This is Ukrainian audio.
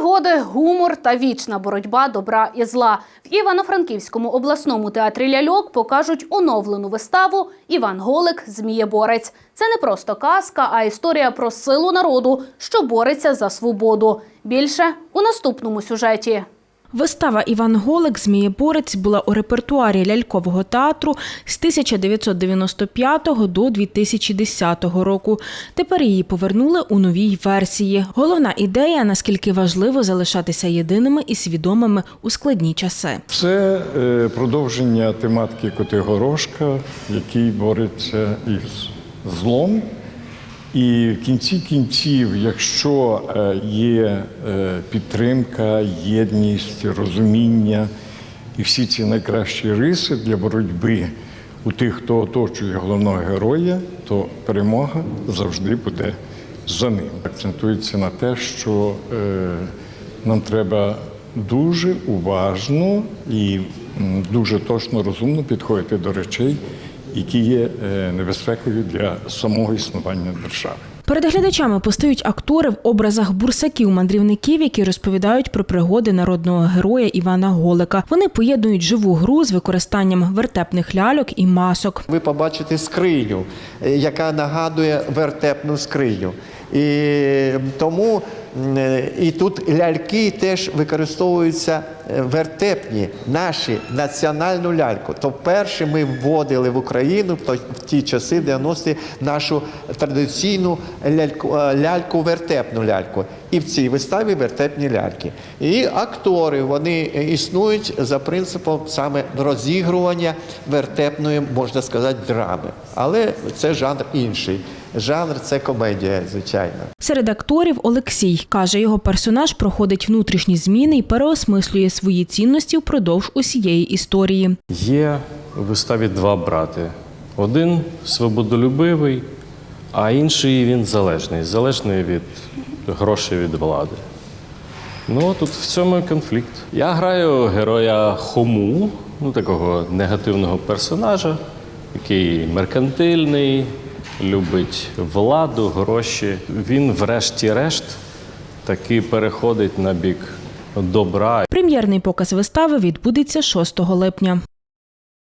Пригоди, гумор та вічна боротьба добра і зла. В Івано-Франківському обласному театрі ляльок покажуть оновлену виставу Іван Голик Змієборець. Це не просто казка, а історія про силу народу, що бореться за свободу. Більше у наступному сюжеті. Вистава Іван Голик Змієборець була у репертуарі лялькового театру з 1995 до 2010 року. Тепер її повернули у новій версії. Головна ідея наскільки важливо залишатися єдиними і свідомими у складні часи. Це е, продовження тематики Котигорошка, який бореться із злом. І в кінці кінців, якщо е, є е, підтримка, єдність, розуміння і всі ці найкращі риси для боротьби у тих, хто оточує головного героя, то перемога завжди буде за ним. Акцентується на те, що е, нам треба дуже уважно і дуже точно розумно підходити до речей, які є е, небезпекою для самого існування держави. Перед глядачами постають актори в образах бурсаків-мандрівників, які розповідають про пригоди народного героя Івана Голика. Вони поєднують живу гру з використанням вертепних ляльок і масок. Ви побачите скриню, е, яка нагадує вертепну скриню. І тому і тут ляльки теж використовуються е, вертепні, наші національну ляльку. То перше ми вводили в Україну в ті часи 90-ті нашу традиційну ляльку, е, ляльку вертепну ляльку. І в цій виставі вертепні ляльки. І актори вони існують за принципом саме розігрування вертепної, можна сказати, драми. Але це жанр інший. Жанр це комедія, звичайно. Серед акторів Олексій каже, його персонаж проходить внутрішні зміни і переосмислює свої цінності впродовж усієї історії. Є у виставі два брати. Один свободолюбивий, а інший він залежний, залежний від грошей від влади. Ну, тут в цьому конфлікт. Я граю героя Хому, ну такого негативного персонажа, який меркантильний, любить владу, гроші. Він, врешті-решт, таки переходить на бік добра Прем'єрний показ вистави відбудеться 6 липня.